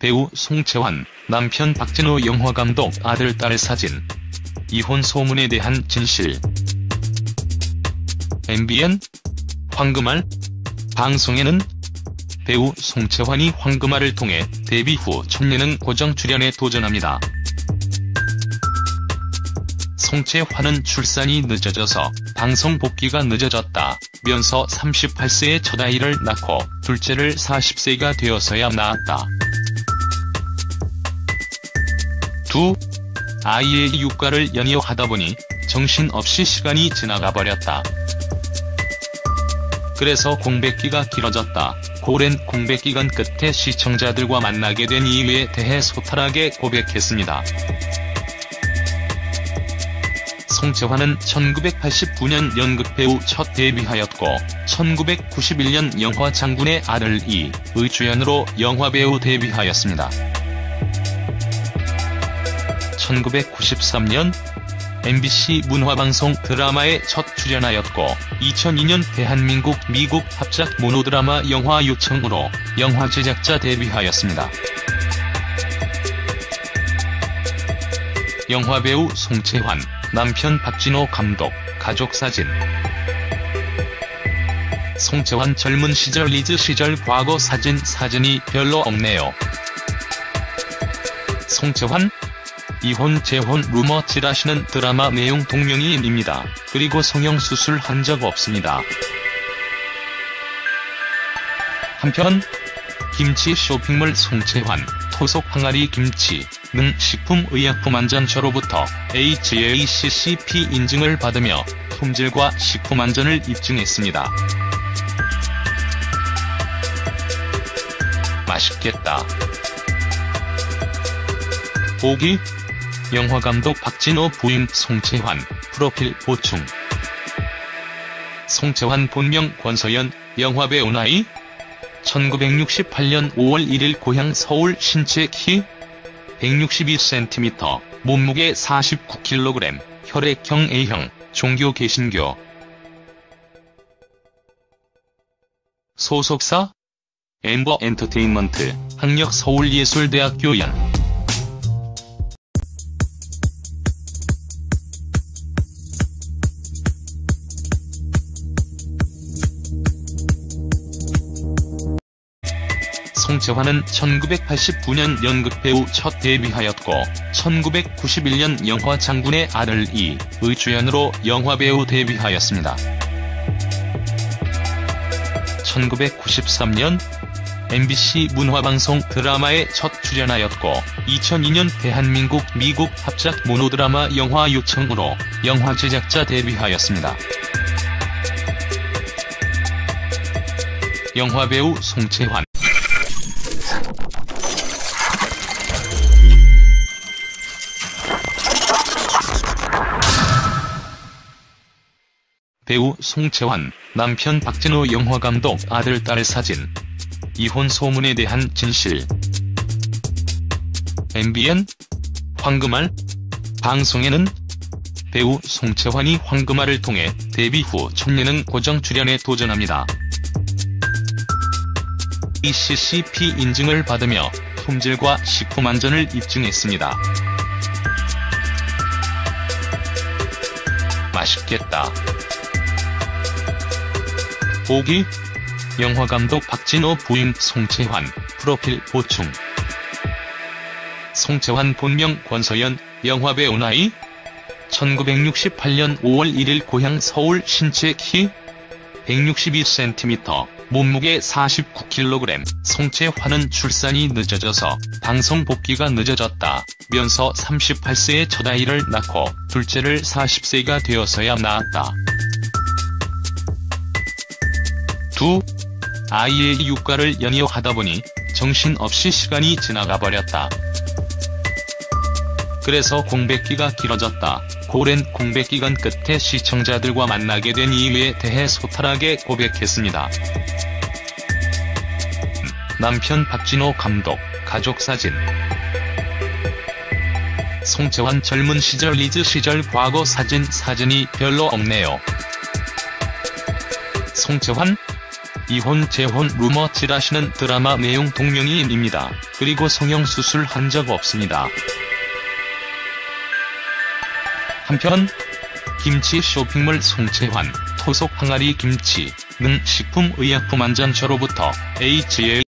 배우 송채환, 남편 박진호 영화감독 아들 딸 사진. 이혼 소문에 대한 진실. MBN 황금알 방송에는 배우 송채환이 황금알을 통해 데뷔 후 첫예능 고정 출연에 도전합니다. 송채환은 출산이 늦어져서 방송 복귀가 늦어졌다 면서 38세에 첫 아이를 낳고 둘째를 40세가 되어서야 낳았다. 두 아이의 육가를 연이어 하다 보니 정신없이 시간이 지나가 버렸다. 그래서 공백기가 길어졌다. 오랜 공백기간 끝에 시청자들과 만나게 된 이유에 대해 소탈하게 고백했습니다. 송채환은 1989년 연극배우 첫 데뷔하였고 1991년 영화 장군의 아들 이의 주연으로 영화배우 데뷔하였습니다. 1993년 MBC 문화방송 드라마에 첫 출연하였고 2002년 대한민국 미국 합작 모노드라마 영화 요청으로 영화 제작자 데뷔하였습니다. 영화배우 송채환, 남편 박진호 감독, 가족사진 송채환 젊은 시절 리즈 시절 과거 사진 사진이 별로 없네요. 송채환, 이혼 재혼 루머 칠하시는 드라마 내용 동명이인입니다. 그리고 성형수술 한 적 없습니다. 한편 김치 쇼핑몰 송채환, 토속 항아리 김치 등 식품의약품 안전처로부터 HACCP 인증을 받으며 품질과 식품 안전을 입증했습니다. 맛있겠다. 보기 영화감독 박진호 부인 송채환, 프로필 보충. 송채환 본명 권서연, 영화배우 나이. 1968년 5월 1일 고향 서울 신체 키 162cm, 몸무게 49kg, 혈액형 A형, 종교 개신교. 소속사? 엠버 엔터테인먼트, 학력 서울예술대학교 연 송채환은 1989년 연극배우 첫 데뷔하였고 1991년 영화 장군의 아들 이의 주연으로 영화배우 데뷔하였습니다. 1993년 MBC 문화방송 드라마에 첫 출연하였고 2002년 대한민국 미국 합작 모노드라마 영화 요청으로 영화 제작자 데뷔하였습니다. 영화배우 송채환 배우 송채환, 남편 박진호 영화감독 아들 딸 사진. 이혼 소문에 대한 진실. MBN 황금알 방송에는 배우 송채환이 황금알을 통해 데뷔 후 첫 예능 고정 출연에 도전합니다. ECCP 인증을 받으며 품질과 식품 안전을 입증했습니다. 맛있겠다. 보기 영화감독 박진호 부인 송채환, 프로필 보충. 송채환 본명 권서연, 영화배우 나이. 1968년 5월 1일 고향 서울 신체 키 162cm, 몸무게 49kg, 송채환은 출산이 늦어져서 방송 복귀가 늦어졌다. 면서 38세에 첫 아이를 낳고 둘째를 40세가 되어서야 낳았다. 두 아이의 육가를 연이어 하다 보니 정신없이 시간이 지나가 버렸다. 그래서 공백기가 길어졌다. 오랜 공백기간 끝에 시청자들과 만나게 된 이유에 대해 소탈하게 고백했습니다. 남편 박진호 감독, 가족사진 송채환 젊은 시절 리즈 시절 과거 사진 사진이 별로 없네요. 송채환, 이혼 재혼 루머 칠하시는 드라마 내용 동명이인입니다. 그리고 성형수술 한 적 없습니다. 한편 김치 쇼핑몰 송채환, 토속 항아리 김치 는 식품의약품 안전처로부터 HA